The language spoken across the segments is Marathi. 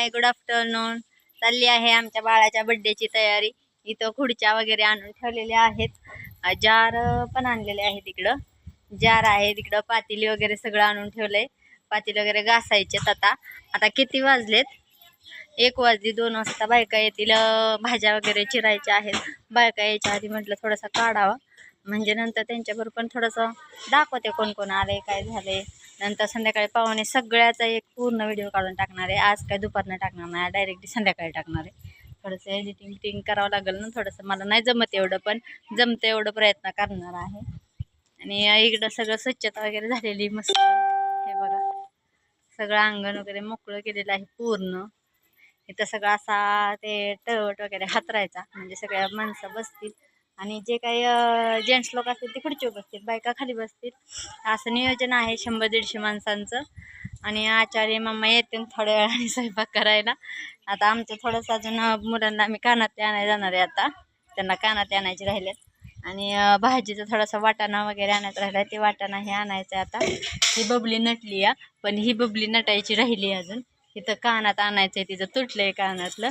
हाय गुड आफ्टरनून चालली आहे आमच्या बाळाच्या बड्डेची तयारी. इथं खुर्च्या वगैरे आणून ठेवलेल्या आहेत. जार पण आणलेले आहेत इकडं. जार आहे तिकडं पातेली वगैरे सगळं आणून ठेवलंय. पातेली वगैरे घासायचेत आता. आता किती वाजलेत? एक वाजली दोन वाजता बायका येतील. भाज्या वगैरे चिरायच्या आहेत. बायका यायच्या आधी म्हटलं थोडासा काढावा. म्हणजे नंतर त्यांच्याबरोबर पण थोडंसं दाखवते कोण कोण आले काय झाले नंतर संध्याकाळी पाहुणे सगळ्याचा एक पूर्ण व्हिडिओ काढून टाकणार आहे. आज काय दुपारनं टाकणार नाही डायरेक्टली संध्याकाळी टाकणार आहे. थोडंसं एडिटिंग टिंग करावं लागेल ना थोडंसं. मला नाही जमत एवढं पण जमतं एवढं प्रयत्न करणार आहे. आणि इकडं सगळं स्वच्छता वगैरे झालेली मस्त. हे बघा. सगळं अंगण वगैरे मोकळं केलेलं आहे पूर्ण. इथं सगळं असा ते टवट वगैरे हातरायचा म्हणजे सगळ्या माणसं बसतील. आणि जे काही जेंट्स लोक असतील ते खुर्चीवर बसतील बायका खाली बसतील. असं नियोजन आहे शंभर दीडशे माणसांचं. आणि आचार्य मम्मा येतील थोड्या वेळाने स्वयंपाक करायला. आता आमचं थोडंसं अजून मुलांना आम्ही कानात आणायला जाणार आहे आता. त्यांना कानात आणायचे राहिलेत आणि भाजीचं थोडासा वाटाणा वगैरे आणायचं राहिला ते वाटाणा हे आणायचं आहे आता. ही बबली नटली या पण ही बबली नटायची राहिली अजून. इथं कानात आणायचं आहे तिचं तुटलं आहे कानातलं.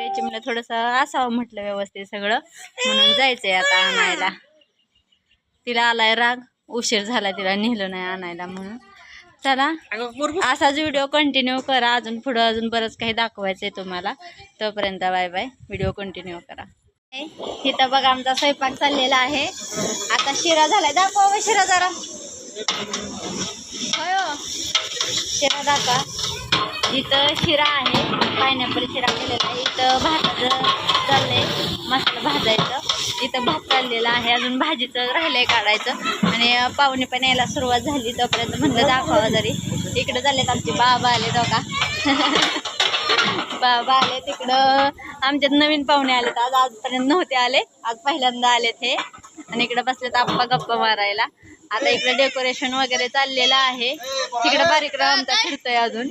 वगैरे म्हणलं थोडंसं असावं म्हटलं व्यवस्थित सगळं. म्हणून जायचंय आता आणायला. तिला आलाय राग. उशीर झाला तिला नेलं नाही आणायला म्हणून. चला असाच व्हिडिओ कंटिन्यू करा. अजून पुढं अजून बरंच काही दाखवायचं आहे तुम्हाला. तोपर्यंत बाय बाय. व्हिडिओ कंटिन्यू करा. इथं बघा आमचा स्वयंपाक चाललेला आहे. आता शिरा झालाय. दाखवा शिरा जरा. होय हो. शिरा दाखवा. इथं शिरा आहे. पायनॅपल शिरा केलेला आहे. इथं भाताचं चाललंय. मसाला भाजायचं इथं. भात चाललेला आहे. अजून भाजीचं राहिलंय काढायचं. आणि पाहुणे पण यायला सुरुवात झाली. तोपर्यंत म्हणलं दाखवा जरी. इकडं झालेत आमचे बाबा आले दोघा बाबा आले तिकडं. आमच्यात नवीन पाहुणे आलेत. आज आजपर्यंत नव्हते आले. आज पहिल्यांदा आलेत हे. आणि इकडे बसलेत आप्पा गप्पा मारायला. आता इकडे डेकोरेशन वगैरे चाललेलं आहे. तिकडं बारीकडं आमचा फिरतोय अजून.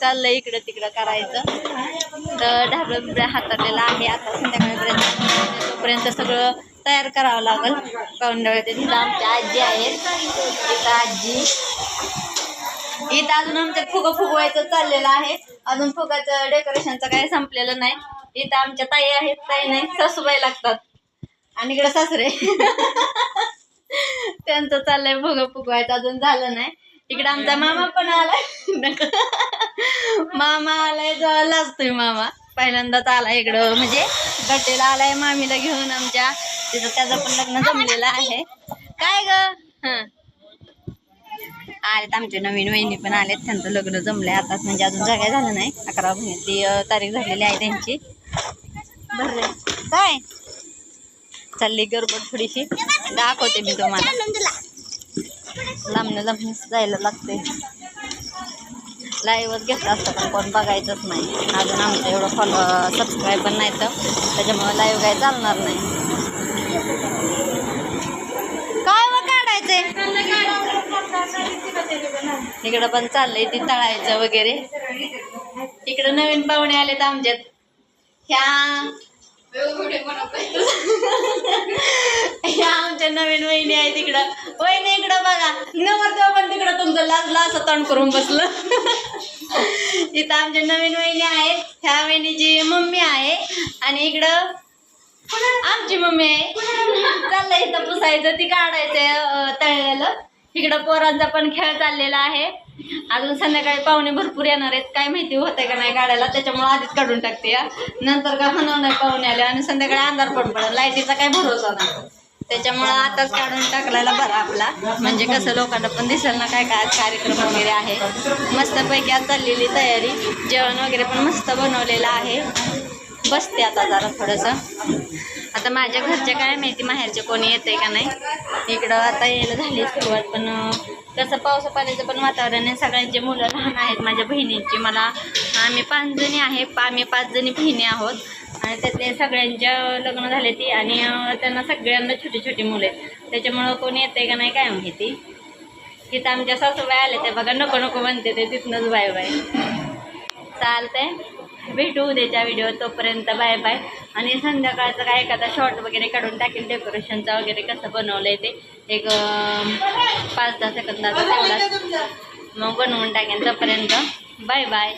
चाललंय इकडं तिकडं करायचं. तर ढाबळं बिबळं हाताळलेलं आहे. आता संध्याकाळपर्यंत तोपर्यंत सगळं तयार करावं लागेल पाहुणे तिथं आमच्या आजी आहेत. तिथं आजी. इथं अजून आमच्या फुगं फुगवायचं चाललेलं आहे. अजून फुगाचं डेकोरेशनचं काही संपलेलं नाही. इथं आमच्या ताई आहेत. ताई नाही सासूबाई लागतात. आणि इकडं सासरे. त्यांचं चाललंय फुगं फुगवायचं अजून झालं नाही. इकडं आमचा मामा पण आलाय. मामा आलाय जवळला असतोय मामा. पहिल्यांदाच आला इकडं. म्हणजे बड्डेला आलाय मामीला घेऊन आमच्या. तिथं त्याचं पण लग्न जमलेलं आहे. काय ग? आलेत आमचे नवीन वहिनी पण आलेत. त्यांचं लग्न जमलंय. आताच म्हणजे अजून जागा झालं नाही. अकरा महिन्यातली तारीख झालेली आहे त्यांची. भरले काय? चालली गरबड थोडीशी. दाखवते मी तुम्हाला. लांबणं लांबनं जायला लागते लाईव्हच घेतला असतं पण कोण बघायचंच नाही. अजून आमचं एवढं फॉलो सबस्क्राईब पण नाही तर त्याच्यामुळे लाईव्ह काय चालणार नाही. काय मग काढायचंय? इकडं पण चाललंय ती तळायचं वगैरे. इकडं नवीन पाहुणे आलेत आमच्यात. ह्या ह्या आमच्या नवीन वहिनी आहे तिकडं वहिनी इकडं बघा. नवरदेव पण तिकडं तुमचं लाजला असं तण करून बसलं. इथं आमच्या नवीन वहिनी आहेत. ह्या वहिनीची मम्मी आहे. आणि इकडं आमची मम्मी आहे. चाललंय इथं पुसायचं ती काढायचंय तळलेलं. इकडं पोरांचा पण खेळ चाललेला आहे. अजून संध्याकाळी पाहुणे भरपूर येणार आहेत. काय माहिती होतंय का नाही काढायला. त्याच्यामुळे आधीच काढून टाकते या नंतर का होणार नाही पाहुणे आले आणि संध्याकाळी अंधार पण पडेल. लाईटीचा काय भरोसा नाही. त्याच्यामुळं आताच काढून टाकलेला बरा आपला. म्हणजे कसं लोकांना पण दिसेल ना काय काय आज कार्यक्रम वगैरे आहे. मस्तपैकी आज चाललेली तयारी. जेवण वगैरे पण मस्त बनवलेलं आहे. बसते आता जरा थोडंसं. आता माझ्या घरचे काय माहिती माहेरचे कोणी येते का नाही. इकडं आता यायला झाली सुरुवात पण कसं पावसा पाण्याचं पण वातावरण आहे. सगळ्यांचे मुलं लहान आहेत माझ्या बहिणींची. मला आम्ही पाच जणी आहे. आम्ही पाच जणी बहिणी आहोत. त्यातले सगळ्यांच्या लग्न झाले ती आणि त्यांना सगळ्यांना छोटी छोटी मुलं. आहेत त्याच्यामुळं कोणी येते का नाही काय माहिती. तिथं आमच्या सासूबाई आले ते बघा नको नको म्हणते ते तिथनंच बाय बाय. चालतंय. भेटू उद्याच्या व्हिडिओ तोपर्यंत बाय बाय. आणि संध्याकाळचं काय एखादा शॉर्ट वगैरे काढून टाकेल डेकोरेशनचा वगैरे कसं बनवलं आहे ते. एक पाच दहा सेकंदाचा तेवढा मग बनवून टाकेन तोपर्यंत. Bye bye.